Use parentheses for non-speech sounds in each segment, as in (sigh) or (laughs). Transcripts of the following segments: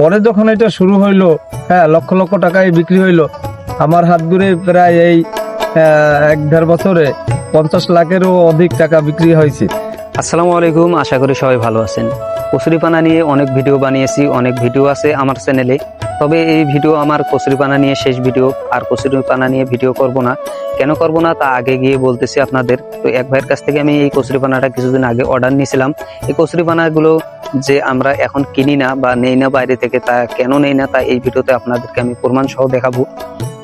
পরে যখন এটা শুরু হইল হ্যাঁ লক্ষ লক্ষ টাকায় বিক্রি হইল, আমার হাত ঘুরে প্রায় এই এক দেড় বছরে পঞ্চাশ লাখেরও অধিক টাকা বিক্রি হয়েছে। আসসালামু আলাইকুম, আশা করি সবাই ভালো আছেন। কচুরিপানা নিয়ে অনেক ভিডিও বানিয়েছি, অনেক ভিডিও আছে আমার চ্যানেলে। তবে এই ভিডিও আমার কচুরিপানা নিয়ে শেষ ভিডিও, আর কচুরিপানা নিয়ে ভিডিও করব না। কেন করব না তা আগে গিয়ে বলতেছি আপনাদের। তো এক ভাইয়ের কাছ থেকে আমি এই কচুরিপানাটা কিছুদিন আগে অর্ডার নিয়েছিলাম। এই কচুরিপানাগুলো যে আমরা এখন কিনি না বা নেই না বাইরে থেকে তা কেন নেই না তা এই ভিডিওতে আপনাদেরকে আমি প্রমাণ সহ দেখাবো।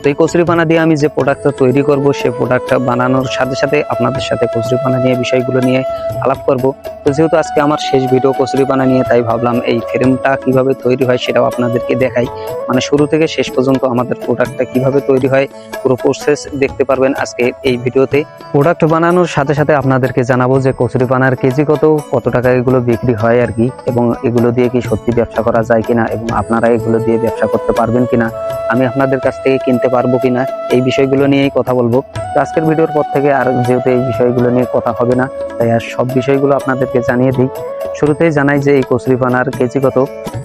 তো এই কচুরিপানা দিয়ে আমি যে প্রোডাক্টটা তৈরি করব সেই প্রোডাক্টটা বানানোর সাথে সাথে আপনাদের সাথে কচুরিপানা নিয়ে, বিষয়গুলো নিয়ে আলাপ করব। তো যেহেতু আজকে আমার শেষ ভিডিও কচুরিপানা নিয়ে, তাই ভাবলাম এই ফ্রেমটা কীভাবে তৈরি হয় সেটাও আপনাদেরকে দেখাই। মানে শুরু থেকে শেষ পর্যন্ত আমাদের প্রোডাক্টটা কীভাবে তৈরি হয়, পুরো প্রসেস দেখতে পারবেন আজকে এই ভিডিওতে প্রোডাক্ট বানানোর সাথে সাথে আপনাদেরকে জানাব যে কচুরিপানার কেজি কত কত টাকা এগুলো বিক্রি হয় আর কি, এবং এগুলো দিয়ে কি সত্যি ব্যবসা করা যায় কিনা, এবং আপনারা এগুলো দিয়ে ব্যবসা করতে পারবেন কিনা, আমি আপনাদের কাছ থেকে কিনতে পারব কিনা, এই বিষয়গুলো নিয়েই কথা বলব। তো আজকের ভিডিওর পর থেকে আর যেহেতু এই বিষয়গুলো নিয়ে কথা হবে না, তাই আর সব বিষয়গুলো আপনাদেরকে জানিয়ে দিই। শুরুতেই জানাই যে এই কচুরিপানার কেজি কত?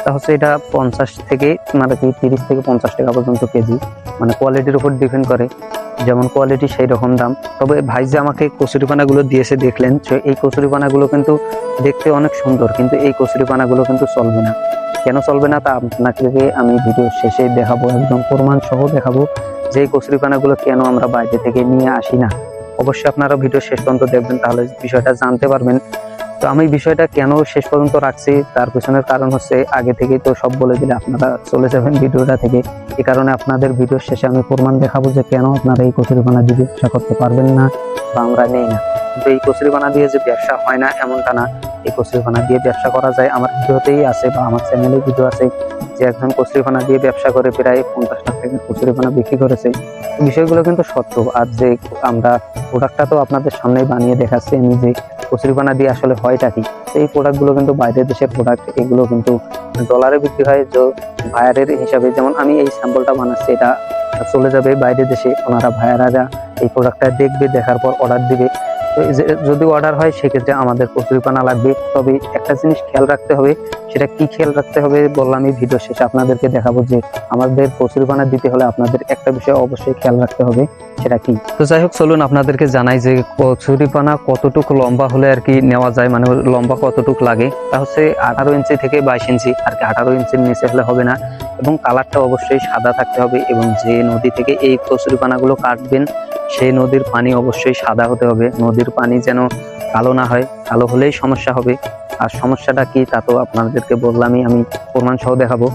তা হচ্ছে এটা পঞ্চাশ থেকে মানে কি তিরিশ থেকে পঞ্চাশ টাকা পর্যন্ত কেজি। মানে কোয়ালিটির উপর ডিপেন্ড করে। যেমন কোয়ালিটি সেই রকম দাম। তবে ভাই যে আমাকে কচুরিপানাগুলো দিয়েছে, দেখলেন এই কচুরিপানাগুলো কিন্তু দেখতে অনেক সুন্দর, কিন্তু এই কচুরিপানাগুলো কিন্তু চলবে না। কেন চলবে না তা আপনাকে আমি ভিডিও শেষে দেখাবো, একদম প্রমাণ সহ দেখাবো যে কচুরিপানাগুলো কেন আমরা বাইরে থেকে নিয়ে আসি না। অবশ্যই আপনারা ভিডিও শেষ পর্যন্ত দেখবেন, তাহলে বিষয়টা জানতে পারবেন। তো আমি বিষয়টা কেন শেষ পর্যন্ত রাখছি, তার পেছনের কারণ হচ্ছে আগে থেকেই তো সব বলে দিলে আপনারা চলে যাবেন ভিডিওটা থেকে। এই কারণে আপনাদের ভিডিওর শেষে আমি প্রমাণ দেখাবো যে কেন আপনারা এই কচুরিপানা দিয়ে ব্যবসা করতে পারবেন না বা আমরা নেই না। কিন্তু এই কচুরিপানা দিয়ে যে ব্যবসা হয় না, এমনটা না। এই কচুরিপানা দিয়ে ব্যবসা করা যায়। আমার ভিডিওতেই আছে বা আমার চ্যানেলে ভিডিও আছে যে একজন কচুরিপানা দিয়ে ব্যবসা করে প্রায় পঞ্চাশ লাখ টাকা কচুরিপানা বিক্রি করেছে। বিষয়গুলো কিন্তু সত্য। আর যে আমরা প্রোডাক্টটা তো আপনাদের সামনেই বানিয়ে দেখাচ্ছি আমি যে কচুরিপানা দিয়ে আসলে হয়টা কি? এই প্রোডাক্টগুলো কিন্তু বাইরের দেশের প্রোডাক্ট এগুলো কিন্তু ডলারে বিক্রি হয়। তো ভায়ারের হিসাবে যেমন আমি এই স্যাম্পলটা বানাচ্ছি, এটা চলে যাবে বাইরের দেশে। ওনারা ভায়ারারা এই প্রোডাক্টটা দেখবে, দেখার পর অর্ডার দিবে। যদি অর্ডার হয়, সেক্ষেত্রে আমাদের কচুরিপানা লাগবে। তবে একটা জিনিস খেয়াল রাখতে হবে, সেটা কি খেয়াল রাখতে হবে বললাম এই ভিডিও শেষে আপনাদেরকে দেখাবো যে আমাদের কচুরিপানা দিতে হলে আপনাদের একটা বিষয় অবশ্যই খেয়াল রাখতে হবে, সেটা কি? তো যাই হোক, চলুন আপনাদেরকে জানাই যে কচুরিপানা কতটুকু লম্বা হলে আর কি নেওয়া যায় মানে লম্বা কতটুকু লাগে। তা হচ্ছে আঠারো ইঞ্চি থেকে বাইশ ইঞ্চি, আর কি আঠারো ইঞ্চির নিচে হলে হবে না। এবং কালারটা অবশ্যই সাদা থাকতে হবে এবং যে নদী থেকে এই কচুরিপানাগুলো কাটবেন, সেই নদীর পানি অবশ্যই সাদা হতে হবে। নদীর পানি যেন কালো না হয়, কালো হলেই সমস্যা হবে। আর সমস্যাটা কি তা তো আপনাদেরকে বললামই, আমি প্রমাণসহ দেখাবো।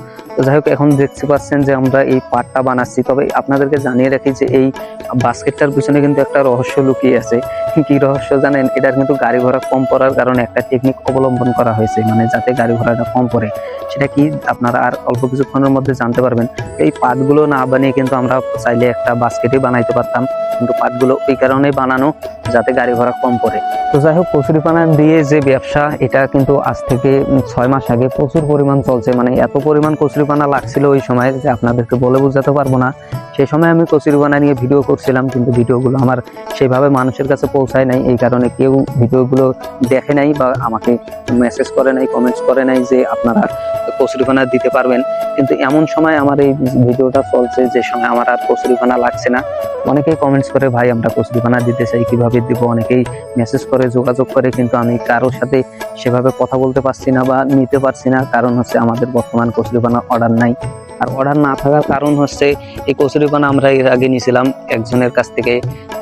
যাই হোক, এখন দেখতে পাচ্ছেন যে আমরা এই পাটটা বানাচ্ছি। তবে আপনাদেরকে জানিয়ে রাখি যে এই বাস্কেটটার পিছনে কিন্তু একটা রহস্য লুকিয়ে আছে। কি রহস্য জানেন? এটার কিন্তু গাড়ি ঘোড়া কম পড়ার কারণে একটা টেকনিক অবলম্বন করা হয়েছে মানে যাতে গাড়ি ঘোড়াটা কম পড়ে। সেটা কি আপনারা আর অল্প কিছুক্ষণের মধ্যে জানতে পারবেন। এই পাটগুলো না বানিয়ে কিন্তু আমরা চাইলে একটা বাস্কেটই বানাইতে পারতাম। কিন্তু পাটগুলো ওই কারণেই বানানো, যাতে গাড়ি ঘোড়া কম পড়ে। তো যাই হোক কচুরিপানা দিয়ে যে ব্যবসা, এটা কিন্তু আজ থেকে ছয় মাস আগে প্রচুর পরিমাণ চলছে। মানে এত পরিমাণ কচুরিপানা লাগছিল ওই সময় যে আপনাদেরকে বলে বোঝাতে পারব না। সেই সময় আমি কচুরিপানা নিয়ে ভিডিও করছিলাম, কিন্তু ভিডিওগুলো আমার সেভাবে মানুষের কাছে পৌঁছায় নাই। এই কারণে কেউ ভিডিওগুলো দেখে নাই বা আমাকে মেসেজ করে নাই কমেন্টস করে নাই যে আপনারা কচুরিপানা দিতে পারবেন। কিন্তু এমন সময় আমার এই ভিডিওটা চলছে, যে সময় আমার আর কচুরিপানা লাগছে না। অনেকেই কমেন্টস করে, ভাই, আমরা কচুরিপানা দিতে চাই, কীভাবে দিব? অনেকেই মেসেজ করে, যোগাযোগ করে, কিন্তু আমি কারোর সাথে সেভাবে কথা বলতে পারছি না বা নিতে পারছি না। কারণ হচ্ছে আমাদের বর্তমান কচুরিপানা অর্ডার নাই। আর অর্ডার না থাকার কারণ হচ্ছে এই কচুরিপানা আমরা এর আগে নিয়েছিলাম একজনের কাছ থেকে।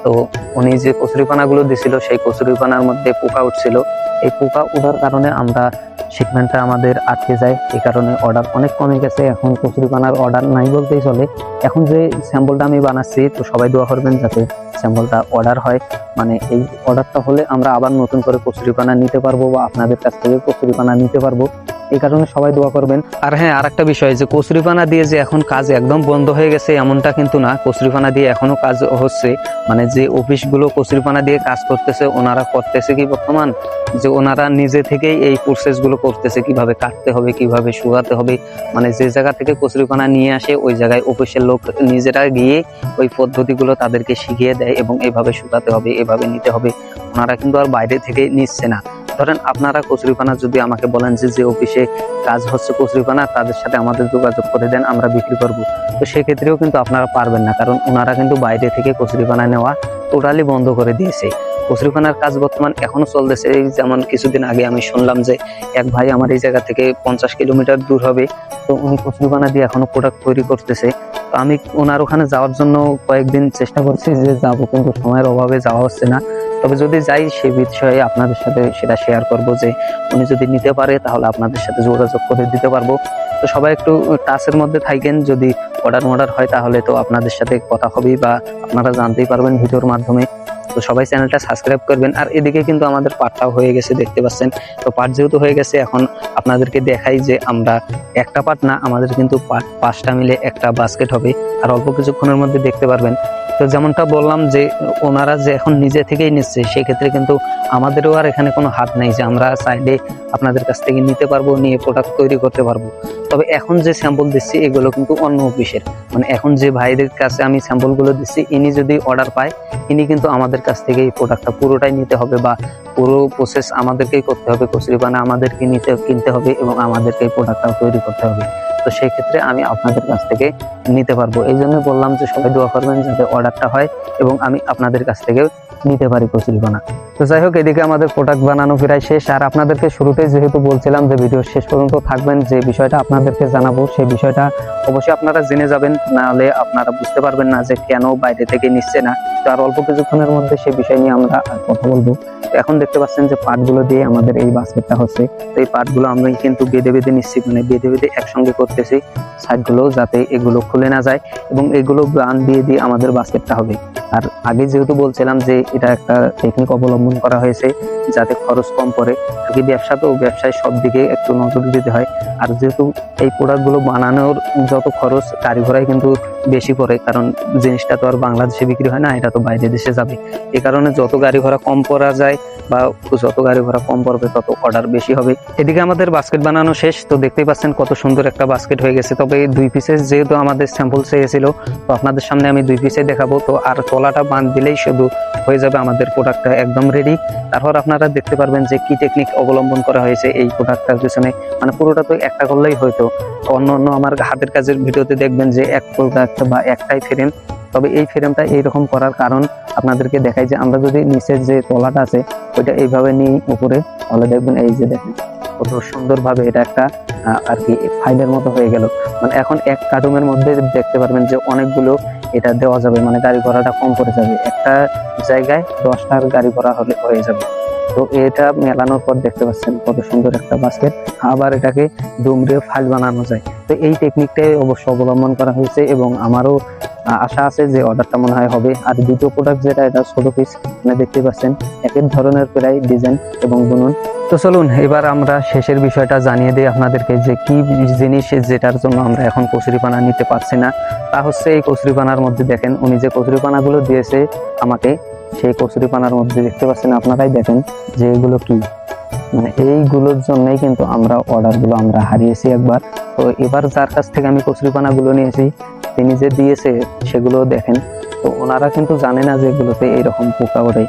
তো উনি যে কচুরিপানাগুলো দিছিল, সেই কচুরিপানার মধ্যে পোকা উঠছিল। এই পোকা ওঠার কারণে আমরা শিপমেন্টটা আমাদের আটকে যায়। এই কারণে অর্ডার অনেক কমে গেছে। এখন কচুরিপানার অর্ডার নাই বলতেই চলে। এখন যে স্যাম্পলটা আমি বানাচ্ছি, তো সবাই দোয়া করবেন যাতে স্যাম্পলটা অর্ডার হয়। মানে এই অর্ডারটা হলে আমরা আবার নতুন করে কচুরিপানা নিতে পারব বা আপনাদের কাছ থেকে কচুরিপানা নিতে পারব। এই কারণে সবাই দোয়া করবেন। আর হ্যাঁ আর একটা বিষয় যে কচুরিপানা দিয়ে যে এখন কাজ একদম বন্ধ হয়ে গেছে, এমনটা কিন্তু না। কচুরিপানা দিয়ে এখনও কাজ হচ্ছে। মানে যে অফিসগুলো কচুরিপানা দিয়ে কাজ করতেছে, ওনারা করতেছে কি বর্তমান? যে ওনারা নিজে থেকেই এই প্রসেসগুলো করতেছে, কীভাবে কাটতে হবে, কীভাবে শুকাতে হবে। মানে যে জায়গা থেকে কচুরিপানা নিয়ে আসে, ওই জায়গায় অফিসের লোক নিজেরা গিয়ে ওই পদ্ধতিগুলো তাদেরকে শিখিয়ে দেয় এবং এভাবে শুকাতে হবে, এভাবে নিতে হবে। ওনারা কিন্তু আর বাইরে থেকে নিচ্ছে না। ধরেন আপনারা কচুরিপানা যদি আমাকে বলেন যে যে অফিসে কাজ হচ্ছে কচুরিপানা, তাদের সাথে আমাদের যোগাযোগ করে দেন, আমরা বিক্রি করব। তো সেক্ষেত্রেও কিন্তু আপনারা পারবেন না, কারণ ওনারা কিন্তু বাইরে থেকে কচুরিপানা নেওয়া টোটালি বন্ধ করে দিয়েছে। কচুরিপানার কাজ বর্তমান এখনও চলতেছে। যেমন কিছুদিন আগে আমি শুনলাম যে, এক ভাই আমার এই জায়গা থেকে পঞ্চাশ কিলোমিটার দূর হবে, তো উনি কচুরিপানা দিয়ে এখনও প্রোডাক্ট তৈরি করতেছে। তো আমি ওনার ওখানে যাওয়ার জন্য কয়েকদিন চেষ্টা করছি যে, যাব, কিন্তু সময়ের অভাবে যাওয়া হচ্ছে না। তবে যদি যাই সে বিষয়ে আপনাদের সাথে সেটা শেয়ার করব যে উনি যদি নিতে পারে, তাহলে আপনাদের সাথে যোগাযোগ করে দিতে পারব। তো সবাই একটু টাচের মধ্যে থাকেন, যদি অর্ডার মর্ডার হয়, তাহলে তো আপনাদের সাথে কথা হবেই বা আপনারা জানতেই পারবেন ভিডিওর মাধ্যমে। তো সবাই চ্যানেলটা সাবস্ক্রাইব করবেন। আর এদিকে কিন্তু আমাদের পাটটাও হয়ে গেছে, দেখতে পাচ্ছেন। তো পাট যেহেতু হয়ে গেছে, এখন আপনাদেরকে দেখাই যে আমরা একটা পাট না, আমাদের কিন্তু পাট পাঁচটা মিলে একটা বাস্কেট হবে। আর অল্প কিছুক্ষণের মধ্যে দেখতে পারবেন। তো যেমনটা বললাম যে ওনারা যে এখন নিজে থেকেই নিচ্ছে, সেক্ষেত্রে কিন্তু আমাদেরও আর এখানে কোনো হাত নেই যে আমরা চাইলে আপনাদের কাছ থেকে নিতে পারব, নিয়ে প্রোডাক্ট তৈরি করতে পারব। তবে এখন যে স্যাম্পল দিচ্ছি, এগুলো কিন্তু অন্য অফিসের মানে এখন যে ভাইদের কাছে আমি স্যাম্পলগুলো দিচ্ছি, ইনি যদি অর্ডার পায়, ইনি কিন্তু আমাদের কাছ থেকে এই প্রোডাক্টটা পুরোটাই নিতে হবে বা পুরো প্রসেস আমাদেরকেই করতে হবে। কচুরিপানা আমাদেরকে নিতে, কিনতে হবে এবং আমাদেরকে এই প্রোডাক্টটাও তৈরি করতে হবে। তো সেই ক্ষেত্রে আমি আপনাদের কাছ থেকে নিতে পারব। এই জন্য বললাম যে সবাই দোয়া করবেন যাতে অর্ডারটা হয় এবং আমি আপনাদের কাছ থেকে নিতে পারি কচুরিপানা তো যাই হোক, এদিকে আমাদের প্রোডাক্ট বানানো প্রায় শেষ। আর আপনাদেরকে শুরুতেই যেহেতু বলছিলাম যে ভিডিও শেষ পর্যন্ত থাকবেন, যে বিষয়টা আপনাদেরকে জানাব, সেই বিষয়টা অবশ্যই আপনারা জেনে যাবেন। নাহলে আপনারা বুঝতে পারবেন না যে কেন বাইরে থেকে নিচ্ছে না। তো আর অল্প কিছুক্ষণের মধ্যে সেই বিষয় নিয়ে আমরা আর কথা বলব। এখন দেখতে পাচ্ছেন যে পাটগুলো দিয়ে আমাদের এই বাস্কেটটা হচ্ছে। তো এই পাটগুলো আমরা কিন্তু বেঁধে বেঁধে নিচ্ছি মানে বেঁধে বেঁধে একসঙ্গে করতেছি সাইডগুলো যাতে এগুলো খুলে না যায় এবং এগুলো গান দিয়ে দিয়ে আমাদের বাস্কেটটা হবে। আর আগে যেহেতু বলছিলাম যে এটা একটা টেকনিক অবলম্বন করা হয়েছে যাতে খরচ কম পড়ে। কি ব্যবসা তো ব্যবসায় সব দিকে একটু নজর দিতে হয়। আর যেহেতু এই প্রোডাক্টগুলো বানানোর যত খরচ গাড়ি ঘোড়ায় কিন্তু বেশি পড়ে। কারণ জিনিসটা তো আর বাংলাদেশে বিক্রি হয় না, এটা তো বাইরে দেশে যাবে। এই কারণে যত গাড়ি ঘোড়া কম পড়া যায় বা যত গাড়ি ঘোড়া কম পড়বে, তত অর্ডার বেশি হবে। এদিকে আমাদের বাস্কেট বানানো শেষ। তো দেখতেই পাচ্ছেন কত সুন্দর একটা বাস্কেট হয়ে গেছে। তবে দুই পিসের যেহেতু আমাদের স্যাম্পল চেয়েছিল, তো আপনাদের সামনে আমি দুই পিসে দেখাবো। তো আর তলাটা বাঁধ দিলেই শুধু হয়ে যাবে, আমাদের প্রোডাক্টটা একদম রেডি তারপর আপনারা দেখতে পারবেন যে কি টেকনিক অবলম্বন করা হয়েছে এই প্রোডাক্টটার পিছনে। মানে পুরোটা তো একটা করলেই হয়তো। অন্য অন্য আমার হাতের কাজের ভিডিওতে দেখবেন যে এক প্রোডাক্ট বা একটাই ফ্রেম তবে এই ফ্রেমটা এইরকম করার কারণ আপনাদেরকে দেখাই যে আমরা যদি নিচের যে তলাটা আছে, ওইটা এইভাবে নিই উপরে, তাহলে দেখবেন এই যে দেখেন, কত সুন্দরভাবে এটা একটা আর কি ফাইলের মতো হয়ে গেল। মানে এখন এক কার্টুনের মধ্যে দেখতে পারবেন যে অনেকগুলো এটা দেওয়া যাবে মানে গাড়ি ভাড়াটা কম করে যাবে। একটা জায়গায় দশটার গাড়ি ভাড়া হলে হয়ে যাবে। তো এটা মেলানোর পর দেখতে পাচ্ছেন কত সুন্দর একটা বাস্কেট আবার এটাকে দুমড়ে ফাইল বানানো যায়। তো এই টেকনিকটাই অবশ্য অবলম্বন করা হয়েছে এবং আমারও আশা আছে যে অর্ডারটা মনে হয় হবে। আর দ্বিতীয় প্রোডাক্ট যেটা, এটা ছোট পিস মানে দেখতে পাচ্ছেন। এক এক ধরনের প্রায় ডিজাইন এবং বুনন। তো চলুন, এবার আমরা শেষের বিষয়টা জানিয়ে দিই আপনাদেরকে যে কি জিনিস যেটার জন্য আমরা এখন কচুরিপানা নিতে পারছি না। তা হচ্ছে এই কচুরিপানার মধ্যে দেখেন, উনি যে কচুরিপানাগুলো দিয়েছে আমাকে, সেই কচুরিপানার মধ্যে দেখতে পাচ্ছেন আপনারাই দেখেন যে এগুলো কি। মানে এইগুলোর জন্যই কিন্তু আমরা অর্ডারগুলো আমরা হারিয়েছি একবার। তো এবার যার কাছ থেকে আমি কচুরিপানাগুলো নিয়েছি তিনি যে দিয়েছে সেগুলো দেখেন। তো ওনারা কিন্তু জানে না যে এগুলোতে এইরকম পোকা ওঠে।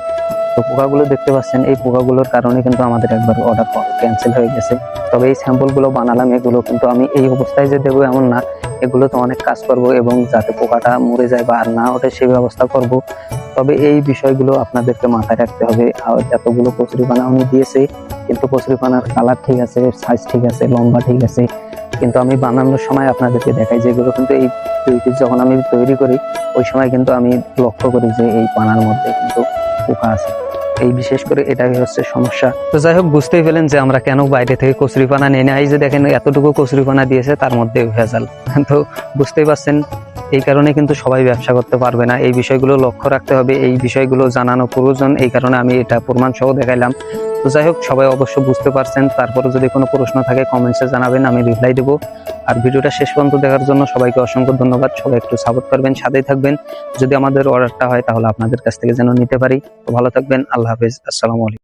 তো পোকাগুলো দেখতে পাচ্ছেন, এই পোকাগুলোর কারণে কিন্তু আমাদের একবার অর্ডার ক্যান্সেল হয়ে গেছে। তবে এই স্যাম্পলগুলো বানালাম, এগুলো কিন্তু আমি এই অবস্থায় যে দেবো এমন না। এগুলো তো অনেক কাজ করব এবং যাতে পোকাটা মরে যায় বা আর না ওঠে সেই ব্যবস্থা করব। তবে এই বিষয়গুলো আপনাদেরকে মাথায় রাখতে হবে। আর এতগুলো কচুরিপানা আমি দিয়েছি, কিন্তু কচুরিপানার কালার ঠিক আছে সাইজ ঠিক আছে, লম্বা ঠিক আছে। কিন্তু আমি বানানোর সময় আপনাদেরকে দেখাই যেগুলো কিন্তু এই দুই যখন আমি তৈরি করি, ওই সময় কিন্তু আমি লক্ষ্য করি যে এই পানার মধ্যে কিন্তু পোকা আছে। এই বিশেষ করে এটাই হচ্ছে সমস্যা। তো যাই হোক, বুঝতেই পেলেন যে আমরা কেন বাইরে থেকে কচুরিপানা নিয়ে নেয় যে দেখেন, এতটুকু কচুরিপানা দিয়েছে, তার মধ্যে ভেজাল। (laughs) তো বুঝতেই পারছেন এই কারণে কিন্তু সবাই ব্যবসা করতে পারবে না। এই বিষয়গুলো লক্ষ্য রাখতে হবে। এই বিষয়গুলো জানানো প্রয়োজন। এই কারণে আমি এটা প্রমাণ সহ দেখাইলাম। তো যাই হোক, সবাই অবশ্য বুঝতে পারছেন। তারপরে যদি কোনো প্রশ্ন থাকে কমেন্টসে জানাবেন, আমি রিপ্লাই দেবো। আর ভিডিওটা শেষ পর্যন্ত দেখার জন্য সবাইকে অসংখ্য ধন্যবাদ। সবাই একটু সাপোর্ট করবেন, সাথেই থাকবেন। যদি আমাদের অর্ডারটা হয়, তাহলে আপনাদের কাছ থেকে যেন নিতে পারি। তো ভালো থাকবেন। আল্লাহ হাফেজ। আসসালামু আলাইকুম।